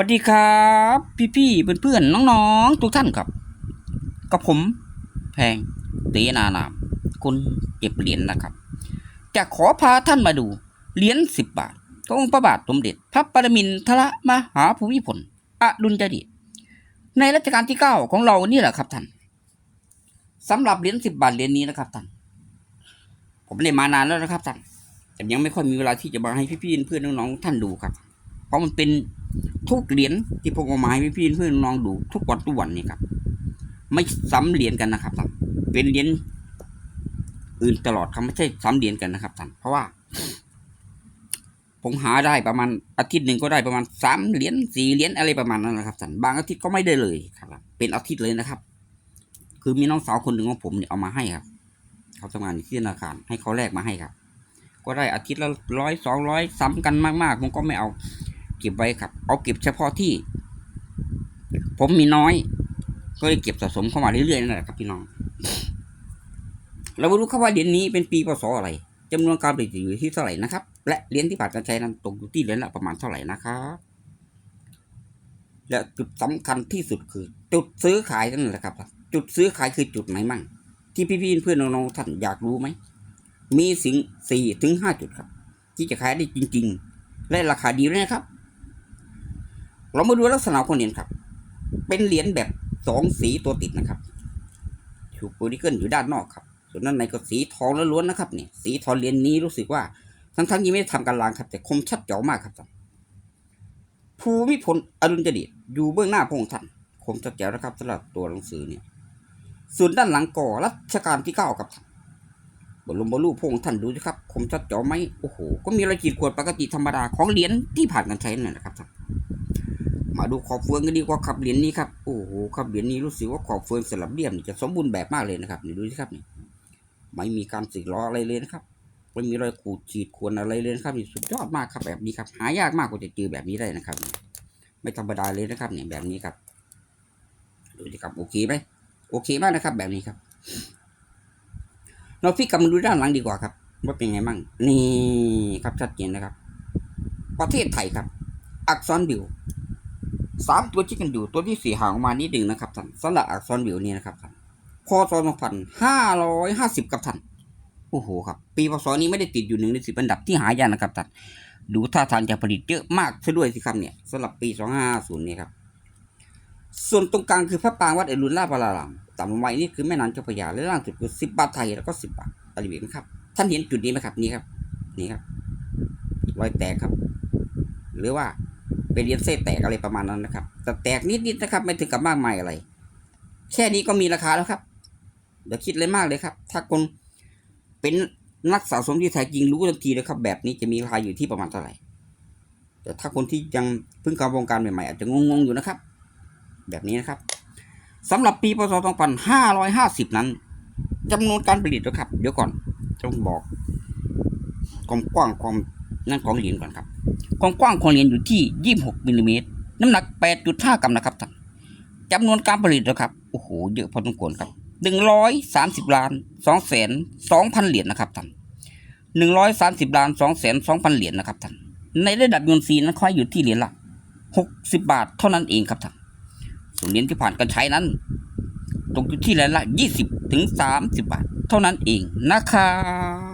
วัสดีครับ พี่ๆเพื่อนๆน้องๆ ทุกท่านครับ กับผม แพงเตนานามคุณเก็บเหรียญนะครับ จะขอพาท่านมาดู เหรียญสิบบาทขององค์พระบาทสมเด็จ พระปรมินทรมหาภูมิพลอดุลยเดชในรัชกาลที่เก้าของเรานี่แหละครับท่านสำหรับเหรียญสิบบาทเหรียญนี้นะครับท่านผมได้มานานแล้วนะครับท่านแต่ยังไม่ค่อยมีเวลาที่จะมาให้พี่ๆเพื่อนๆน้องๆท่านดูครับ เพราะมันเป็น ทุกเหรียญที่ผมเอามาให้พี่เพื่อนๆน้องดูทุกวันทุกวันนี่ครับ ไม่ซ้ำเหรียญกันนะครับท่านเป็นเหรียญอื่นตลอดครับไม่ใช่ซ้ำเหรียญกันนะครับท่านเพราะว่า ผมหาได้ประมาณอาทิตย์หนึ่งก็ได้ประมาณสามเหรียญสี่เหรียญอะไรประมาณนั้นนะครับท่านบางอาทิตย์ก็ไม่ได้เลยครับ เป็นอาทิตย์เลยนะครับ คือมีน้องสาวคนหนึ่งของผมเนี่ยเอามาให้ครับเขาทำงานที่ธนาคารให้เขาแลกมาให้ครับ ก็ได้อาทิตย์ละร้อยสองร้อยซ้ำกันมากๆผมก็ไม่เอา เก็บไว้ครับ เอาเก็บเฉพาะที่ ผมมีน้อย ก็เลยเก็บสะสมเข้ามาเรื่อยๆนั่นแหละครับพี่น้อง เราไม่รู้ครับว่าเหรียญนี้เป็นปีพศอะไรจำนวนการผลิตอยู่ที่เท่าไหร่นะครับ และเหรียญที่ผ่านการใช้นั้นตกอยู่ที่เหรียญละประมาณเท่าไหร่นะครับและจุดสำคัญที่สุดคือ จุดซื้อขายนั่นแหละครับ จุดซื้อขายคือจุดไหนมั่ง ที่พี่ๆเพื่อนน้องๆท่านอยากรู้ไหมมีสิ่งสี่ถึงห้าจุดครับ ที่จะขายได้จริง ๆ และราคาดีด้วยนะครับ เรามาดูลักษณะของเหรียญครับ เป็นเหรียญแบบสองสีตัวติดนะครับชูโปรดิเกิลอยู่ด้านนอกครับ ส่วนด้านในก็สีทองล้วนๆนะครับเนี่ยสีทองเหรียญนี้รู้สึกว่าทั้งๆยังไม่ได้ทำการล้างครับ แต่คมชัดเจ๋วมากครับท่านภูมิพลอดุลยเดชอยู่เบื้องหน้าพระองค์ท่านคมชัดเจ๋วนะครับสำหรับตัวหนังสือเนี่ยส่วนด้านหลังก่อรัชกาลที่เก้าครับท่านบรมบรรลุพระองค์ท่านดูสิครับ คมชัดเจ๋วไหมโอ้โหก็มีรอยขีดข่วนปกติธรรมดาของเหรียญที่ผ่านการใช้นั่นแหละครับท่าน มาดูขอบเฟืองกันดีกว่าครับเหรียญนี้ครับโอ้โหครับเหรียญนี้รู้สึกว่าขอบเฟืองสลับเลี่ยมนี่จะสมบูรณ์แบบมากเลยนะครับนี่ดูสิครับนี่ไม่มีการสึกล้ออะไรเลยนะครับไม่มีรอยขูดขีดข่วนอะไรเลยนะครับนี่สุดยอดมากครับแบบนี้ครับหายากมากกว่าจะเจอแบบนี้ได้นะครับ ไม่ธรรมดาเลยนะครับเนี่ยแบบนี้ครับดูสิครับโอเคไหมโอเคมากนะครับ แบบนี้ครับเราฟิกกลับมาดูด้านหลังดีกว่าครับว่าเป็นไงบ้างนี่ครับชัดเจนนะครับ ประเทศไทยครับ อักษรบิว สามตัวที่กันอยู่ตัวที่สี่ห่างออกมานิดหนึ่งนะครับท่านสำหรับอักษรวิวนี่นะครับท่านพศสองพันห้าร้อยห้าสิบกับท่านโอ้โหครับ ปีพศนี้ไม่ได้ติดอยู่หนึ่งในสิบอันดับที่หายากนะครับท่านดูท่าทางจะผลิตเยอะมากซะด้วยสิครับเนี่ยสำหรับปีสองห้าศูนย์นี่ครับส่วนตรงกลางคือพระปางวัดเอรุณราชวรารามต่ำลงไปนี่คือแม่น้ำเจ้าพระยาและล่างสุดคือสิบบาทไทยแล้วก็สิบบาทอะไรแบบนี้ครับ ท่านเห็นจุดนี้ไหมครับนี่ครับ นี่ครับรอยแตกครับ หรือว่า เป็นเรียญเส้แตกอะไรประมาณนั้นนะครับ แต่แตกนิดๆนะครับ ไม่ถึงกับมากมายอะไร แค่นี้ก็มีราคาแล้วครับเดี๋ยวคิดเลยมากเลยครับ ถ้าคนเป็นนักสะสมที่แท้จริงรู้ทันทีเลยครับ แบบนี้จะมีราคาอยู่ที่ประมาณเท่าไหร่ แต่ถ้าคนที่ยังเพิ่งเข้าวงการใหม่ๆอาจจะงงๆอยู่นะครับ แบบนี้นะครับสำหรับปีพศ2550 นั้นจำนวนการผลิตนะครับ เดี๋ยวก่อนต้องบอกความกว้างความ นั่นของเหรียญก่อนครับความกว้างของเหรียญอยู่ที่ 26มิลลิเมตรน้ำหนัก 8.5 กรัมนะครับท่านจำนวนการผลิตนะครับโอ้โหเยอะพอสมควรครับ130ล้าน2แสน2,000 เหรียญนะครับท่าน130ล้าน2แสน2,000 เหรียญนะครับท่านในระดับยูนซีนั้นค่อยอยู่ที่เหรียญละ60 บาทเท่านั้นเองครับท่านส่วนเหรียญที่ผ่านการใช้นั้น ตกอยู่ที่เหรียญละ 20ถึง30 บาท เท่านั้นเองนะครับ